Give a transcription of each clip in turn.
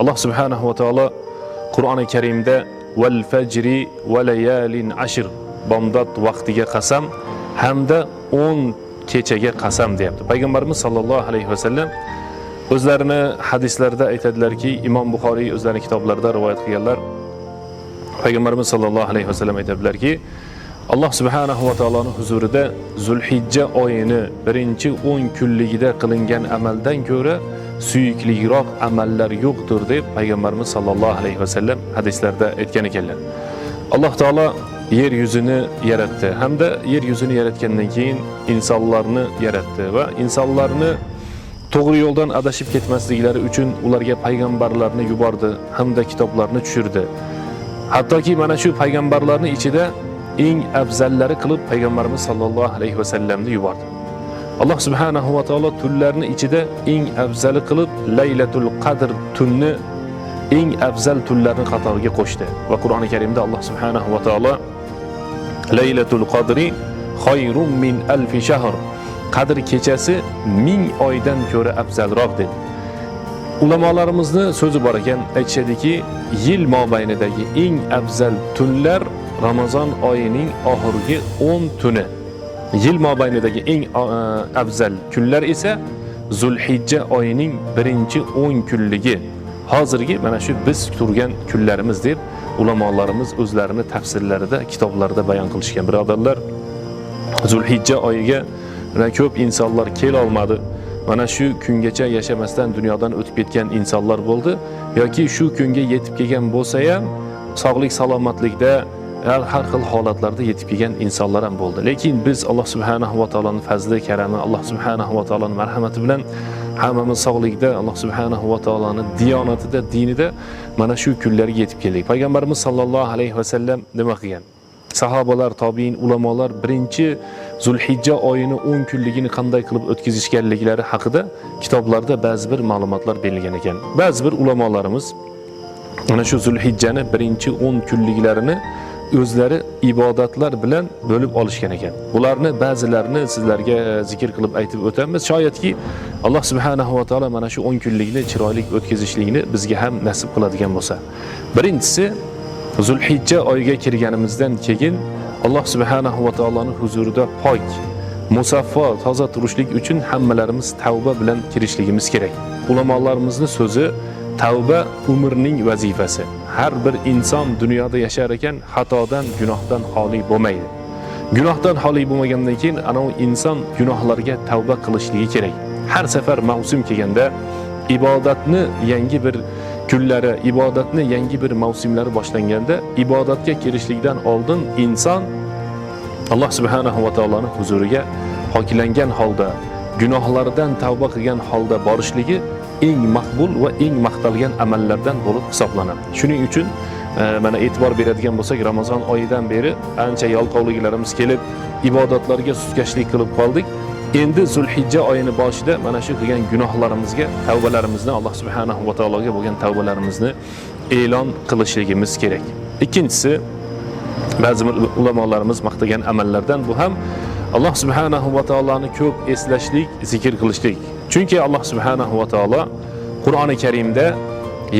alloh subhanahu va taolo qur'oni karimda val fajri va layalin ashr bomdod vaqtiga qasam hamda 10 kechaga qasam deyapti. Payg'ambarimiz sollallohu alayhi vasallam o'zlarini hadislarida aytadilarki imom buxoriy o'zlarini kitoblarida rivoyat qilganlar payg'ambarimiz sollallohu alayhi vasallam aytadilarki alloh subhanahu va taoloni huzurida zulhijja oyini birinchi o'n kunligida qilingan amaldan ko'ra suyukliroq amallar yo'qdir deb payg'ambarimiz sollallohu alayhi vasallam hadislarda aytgan ekanlar. Alloh taolo yer yuzini yaratdi hamda yer yuzini yaratgandan keyin insonlarni yaratdi va insonlarni to'g'ri yo'ldan adashib ketmasliklari uchun ularga payg'ambarlarni yubordi hamda kitoblarni tushirdi. Hattoki mana shu payg'ambarlarni ichida eng afzallari qilib payg'ambarimiz sollallohu alayhi vasallamni yubordi alloh subhanahu va taolo tunlarni ichida eng afzali qilib laylatul qadr tunni eng afzal tunlarni qatoriga qo'shdi va qur'oni karimda alloh subhanahu va taolo laylatul qadri xayrun min alfi shahr qadr kechasi ming oydan ko'ra afzalroq dedi ulamolarimizni so'zi bor ekan aytishadiki yil mobaynidagi eng afzal tunlar ramazon oyining oxirgi 10 tuni yil mobaynidagi eng a, afzal kunlar esa zulhijja oyining birinchi 10 kunligi. Hozirgi mana shu biz turgan kunlarimiz deb ulamolarimiz o'zlarini tafsirlarida kitoblarida bayon qilishgan birodarlar. Zulhijja oyiga ko'p insonlar kelolmadi mana shu kungacha yashamasdan dunyodan o'tib ketgan insonlar bo'ldi. Yoki shu kunga yetib kelgan bo'lsa ham sog'lik salomatlikda har xil holatlarda yetib kelgan insonlar ham bo'ldi. Lekin biz alloh subhanahu va taoloning fazli karami alloh subhanahu va taoloning marhamati bilan hammamiz sog'likda alloh subhanahu va taoloni diyonatida dinida mana shu kunlarga yetib keldik. Payg'ambarimiz sollallohu alayhi vasallam nima qilgan? Sahobalar tobiin ulamolar birinchi zulhijja oyini 10 kunligini qanday qilib o'tkazishganliklari haqida kitoblarda ba'zi bir ma'lumotlar berilgan ekan. Ba'zi bir ulamolarimiz mana shu zulhijjani birinchi 10 kunliklarini o'zlari ibodatlar bilan bo'lib olishgan ekan bularni ba'zilarini sizlarga zikr qilib aytib o'tamiz shoyatki alloh subhanahu va taolo mana shu 10 kunlikni chiroyli o'tkazishlikni bizga ham nasib qiladigan bo'lsa birinchisi zulhijja oyiga kirganimizdan keyin alloh subhanahu va taoloning huzurida pok musaffo toza turishlik uchun hammalarimiz tavba bilan kirishligimiz kerak. Ulamolarimizni so'zi tavba umrning vazifasi. Har bir inson dunyoda yashar ekan xatodan gunohdan xoli bo'lmaydi. Gunohdan xoli bo'lmagandan keyin anavi inson gunohlarga tavba qilishligi kerak. Har safar mavsum kelganda ibodatni yangi bir kunlari ibodatni yangi bir mavsumlari boshlanganda ibodatga kirishlikdan oldin inson alloh subhanahu va taoloni huzuriga poklangan holda gunohlaridan tavba qilgan holda borishligi eng maqbul va eng maqtalgan amallardan bo'lib hisoblanadi. Shuning uchun e, mana e'tibor beradigan bo'lsak ramazon oyidan beri ancha yalqovliklarimiz kelib ibodatlarga suskashlik qilib qoldik. Endi zulhijja oyini boshida mana shu qilgan gunohlarimizga tavbalarimizni alloh subhanahu va taologa bo'lgan tavbalarimizni e'lon qilishligimiz kerak. İkkinchisi ba'zi ulamolarimiz maqtagan amallardan bu ham alloh subhanahu va taoloni ko'p eslashlik zikr qilishlik chunki alloh subhanahu va taolo qur'oni karimda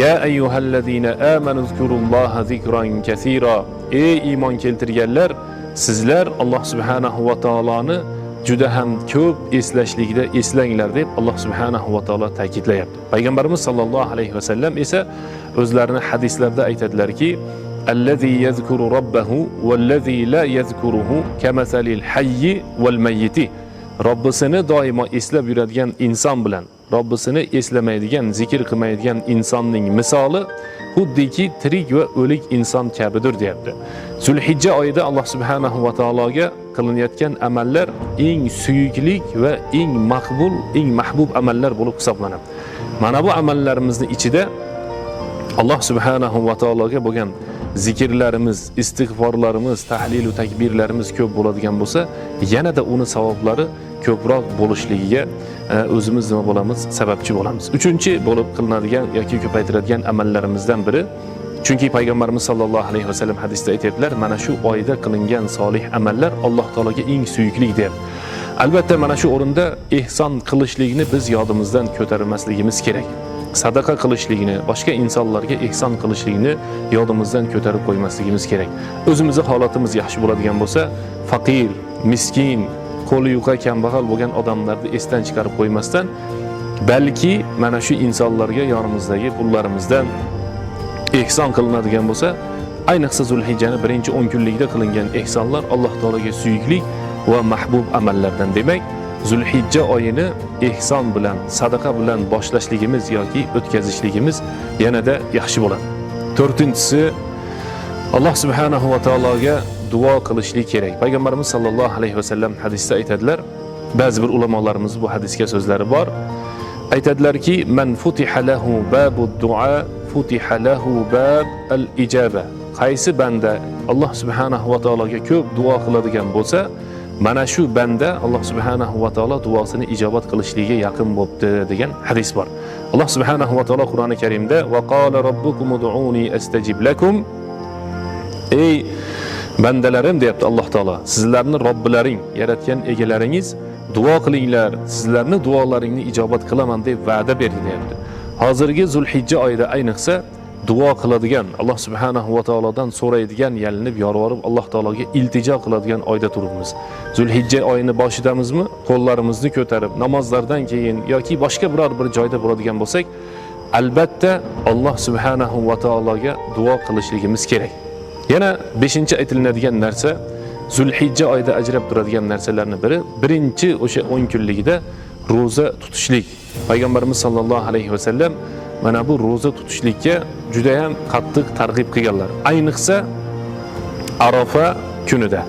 ya ayyuhallazina amanu zkurulloha zikran kasira ey iymon keltirganlar sizlar alloh subhanahu va taoloni juda ham ko'p eslashlikda eslanglar deb alloh subhanahu va taolo ta'kidlayapti payg'ambarimiz sollallohu alayhi vasallam esa o'zlarini hadislarda aytadilarki الذي يذكر ربه والذي لا يذكره كمثل الحي والميت robbisini doimo eslab yuradigan inson bilan robbisini eslamaydigan zikr qilmaydigan insonning misoli xuddiki tirik va o'lik inson kabidir deyapti. Zulhijja oyida alloh subhanahu va taologa qilinayotgan amallar eng suyuklik va eng maqbul eng mahbub amallar bo'lib hisoblanadi. Mana bu amallarimizni ichida alloh subhanahu va taologa bo'lgan zikrlarimiz istig'forlarimiz tahlilu takbirlarimiz ko'p bo'ladigan bo'lsa yanada uni savoblari ko'proq bo'lishligiga e, o'zimiz nima bo'lamiz? Sababchi bo'lamiz. Uchinchi bo'lib qilinadigan yoki ko'paytiradigan amallarimizdan biri chunki payg'ambarimiz sollallohu alayhi vasallam hadisda aytyaptilar mana shu oyda qilingan solih amallar alloh taologa eng suyuklik deyapti. Albatta mana shu o'rinda ehson qilishlikni biz yodimizdan ko'tarmasligimiz kerak sadaqa qilishligini boshqa insonlarga ehson qilishlikni yodimizdan ko'tarib qo'ymasligimiz kerak o'zimizni holatimiz yaxshi bo'ladigan bo'lsa faqir miskin qo'li yuqa kambag'al bo'lgan odamlarni esdan chiqarib qo'ymasdan balki mana shu insonlarga yonimizdagi pullarimizdan ehson qilinadigan bo'lsa ayniqsa zulhijjani birinchi o'n kunlikda qilingan ehsonlar alloh taologa suyukli va mahbub amallardan demak zulhijja oyini ehson bilan sadaqa bilan boshlashligimiz yoki o'tkazishligimiz yanada yaxshi bo'ladi. To'rtinchisi alloh subhanahu va taologa duo qilishlik kerak. Payg'ambarimiz sollallohu alayhi vasallam hadisda aytadilar ba'zi bir ulamolarimiz bu hadisga so'zlari bor. Aytadilarki man futiha lahu babu duo futiha lahu bab al ijaba qaysi banda alloh subhanahu va taologa ko'p duo qiladigan bo'lsa mana shu banda alloh subhanahu va taolo duosini ijobat qilishligiga yaqin bo'libdi degan hadis bor. Alloh subhanahu va taolo qur'oni karimda va qala robbukum ud'uni astajib lakum. Ey bandalarim deyapti alloh taolo sizlarni robbilaring yaratgan egalaringiz duo qilinglar sizlarni duolaringni ijobat qilaman deb va'da berdi deyapti. Hozirgi zulhijja oyida ayniqsa duo qiladigan alloh subhanahu va taolodan so'raydigan yalinib yolvorib alloh taologa iltijo qiladigan oyda turibmiz. Zulhijja oyini boshidamizmi? Qo'llarimizni ko'tarib namozlardan keyin yoki boshqa biror bir joyda bo'ladigan bo'lsak albatta alloh subhanahu va taologa duo qilishligimiz kerak. Yana beshinchi aytilinadigan narsa zulhijja oyida ajrab turadigan narsalarni biri birinchi o'sha o'n kunligida ro'za tutishlik. Payg'ambarimiz sollallohu alayhi vasallam mana bu ro'za tutishlikka judayam qattiq targ'ib qilganlar. Ayniqsa arofa kunida.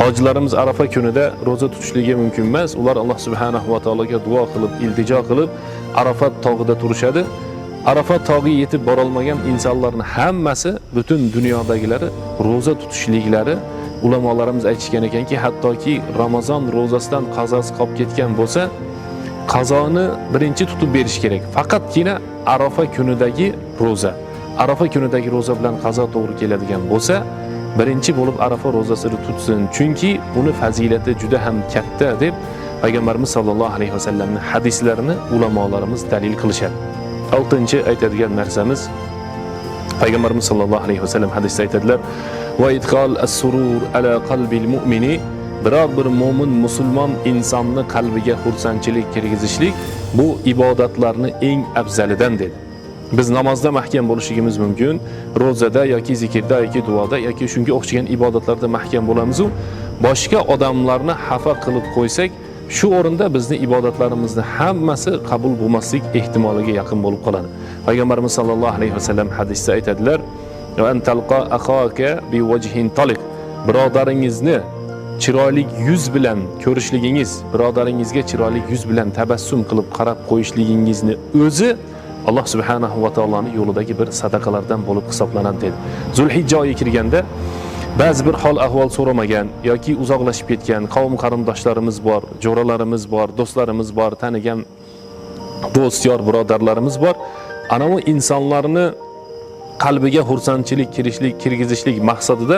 Hojilarimiz arafa kunida ro'za tutishligi mumkin emas. Ular alloh subhanahu va taologa duo qilib iltijo qilib arafat tog'ida turishadi. Arafat tog'i yetib borolmagan insonlarni hammasi butun dunyodagilari ro'za tutishliklari ulamolarimiz aytishgan ekanki hattoki ramazon ro'zasidan qazosi qolib ketgan bo'lsa qazoni birinchi tutib berish kerak faqatgina arofa kunidagi ro'za. Arofa kunidagi ro'za bilan qazo to'g'ri keladigan bo'lsa birinchi bo'lib arafa ro'zasini tutsin chunki uni fazilati juda ham katta deb payg'ambarimiz sollallohu alayhi vasallamni hadislarini ulamolarimiz dalil qilishadi oltinchi aytadigan narsamiz payg'ambarimiz sollallohu alayhi vasallam hadisda aytadilar va idqol as-surur ala qalbil mu'mini biror bir mo'min musulmon insonni qalbiga xursandchilik kirgizishlik bu ibodatlarni eng afzalidan dedi biz namozda mahkam bo'lishligimiz mumkin ro'zada yoki zikrda yoki duoda yoki shunga o'xshagan ibodatlarda mahkam bo'lamizu. Boshqa odamlarni xafa qilib qo'ysak shu o'rinda bizni ibodatlarimizni hammasi qabul bo'lmaslik ehtimoliga yaqin bo'lib qoladi. Payg'ambarimiz sollallohu alayhi vasallam hadisda aytadilar birodaringizni chiroyli yuz bilan ko'rishligingiz birodaringizga chiroyli yuz bilan tabassum qilib qarab qo'yishligingizni o'zi alloh subhanahu va taoloni yo'lidagi bir sadaqalardan bo'lib hisoblanadi dedi. Zulhijja oyi kirganda ba'zi bir hol ahvol so'ramagan yoki uzoqlashib ketgan qavm qarindoshlarimiz bor jo'ralarimiz bor do'stlarimiz bor tanigan do'st yor birodarlarimiz bor. Anavi insonlarni qalbiga xursandchilik kirishlik kirgizishlik maqsadida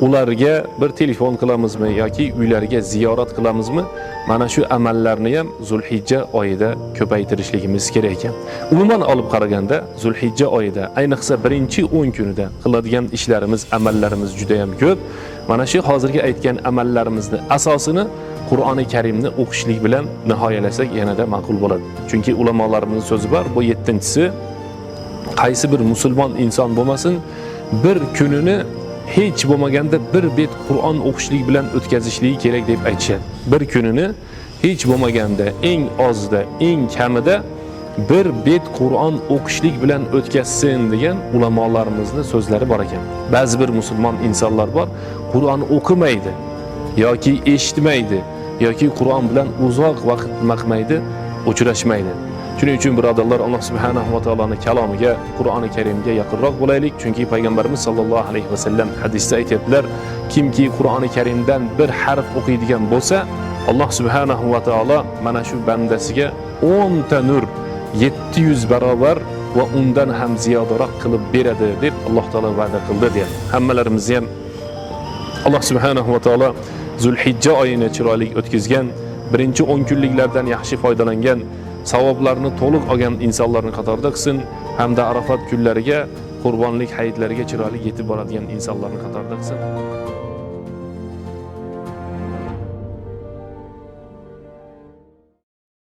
ularga bir telefon qilamizmi yoki uylariga ziyorat qilamizmi? Mana shu amallarni ham zulhijja oyida ko'paytirishligimiz kerak ekan. Umuman olib qaraganda zulhijja oyida ayniqsa birinchi o'n kunida qiladigan ishlarimiz amallarimiz juda yam ko'p. Mana shu hozirgi aytgan amallarimizni asosini qur'oni karimni o'qishlik bilan nihoyalasak yanada ma'qul bo'ladi. Chunki ulamolarimiz so'zi bor bu yettinchisi qaysi bir musulmon inson bo'lmasin bir kunini hech bo'lmaganda bir bet qur'on o'qishlik bilan o'tkazishligi kerak deb aytishadi. Bir kunini hech bo'lmaganda eng ozida eng kamida bir bet qur'on o'qishlik bilan o'tkazsin degan ulamolarimizni so'zlari bor ekan. Ba'zi bir musulmon insonlar bor qur'on o'qimaydi yoki eshitmaydi yoki qur'on bilan uzoq vaqt maqmaydi uchrashmaydi shuning uchun birodarlar alloh subhanahu va taoloni kalomiga qur'oni karimga yaqinroq bo'laylik chunki payg'ambarimiz sollallohu alayhi vasallam hadisda aytyaptilar kimki qur'oni karimdan bir harf o'qiydigan bo'lsa alloh subhanahu va taolo mana shu bandasiga o'nta nur yetti yuz barobar va undan ham ziyodaroq qilib beradi deb alloh taolo va'da qildi deyapti hammalarimizni ham alloh subhanahu va taolo zulhijja oyini chiroyli o'tkazgan birinchi o'n kunliklardan yaxshi foydalangan savoblarni to'liq olgan insonlarni qatorida qilsin hamda arafat kunlariga qurbonlik hayitlariga chiroyli yetib boradigan insonlarni qatorida qilsin